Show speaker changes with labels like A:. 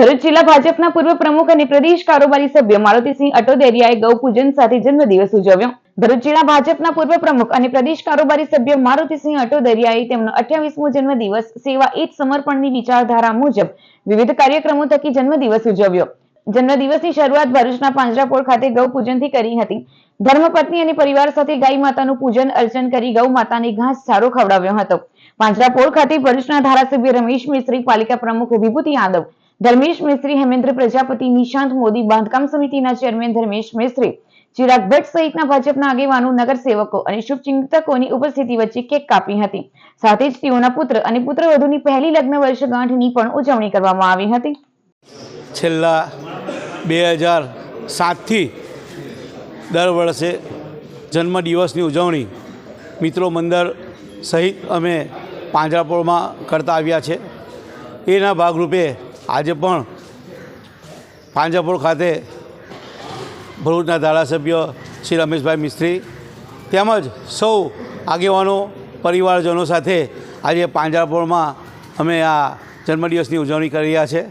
A: ભરૂચ જિલ્લા ભાજપના પૂર્વ પ્રમુખ અને પ્રદેશ કારોબારી સભ્ય મારુતિસિંહ અટોદેરિયાએ ગૌપૂજન સાથે જન્મદિવસ ઉજવ્યો. ભરૂચ જિલ્લા ભાજપના પૂર્વ પ્રમુખ અને પ્રદેશ કારોબારી સભ્ય મારુતિસિંહ અટોદરિયાએ તેમનો અઠ્યાવીસમો જન્મદિવસ સેવા એ સમર્પણની વિચારધારા મુજબ વિવિધ કાર્યક્રમો થકી જન્મદિવસ ઉજવ્યો. જન્મદિવસની શરૂઆત ભરૂચના પાંજરાપોળ ખાતે ગૌ પૂજનથી કરી હતી. ધર્મપત્ની અને પરિવાર સાથે ગાય માતાનું પૂજન અર્ચન કરી ગૌ માતાને ઘાસ ચારો ખવડાવ્યો હતો. પાંજરાપોળ ખાતે ભરૂચના ધારાસભ્ય રમેશ મિસ્ત્રી, પાલિકા પ્રમુખ વિભૂતિ યાદવ ધર્મેશ મિસ્ત્રી, હેમેન્દ્ર પ્રજાપતિ, નિશાંત મોદી, બાંધકામ સમિતિના ચેરમેન ધર્મેશ મિસ્ત્રી, ચિરાગ ભટ્ટ સહિતના ભાજપના આગેવાનો, નગરસેવકો અને શુભચિંતકોની ઉપસ્થિતિ વચ્ચે કેક કાપી હતી. સાથે જ તેઓના પુત્ર અને પુત્રવધુની પહેલી લગ્ન વર્ષગાંઠની પણ ઉજવણી કરવામાં આવી હતી.
B: છેલ્લા બે હજાર સાતથી દર વર્ષે જન્મદિવસની ઉજવણી મિત્રો મંદર સહિત અમે પાંજરાપોળમાં કરતા આવ્યા છે. એના ભાગરૂપે આજે પણ પાંજરાપોળ ખાતે ભરૂચના ધારાસભ્ય શ્રી રમેશભાઈ મિસ્ત્રી તેમજ સૌ આગેવાનો, પરિવારજનો સાથે આજે પાંજરાપોળમાં અમે આ જન્મદિવસની ઉજવણી કરી રહ્યા છે.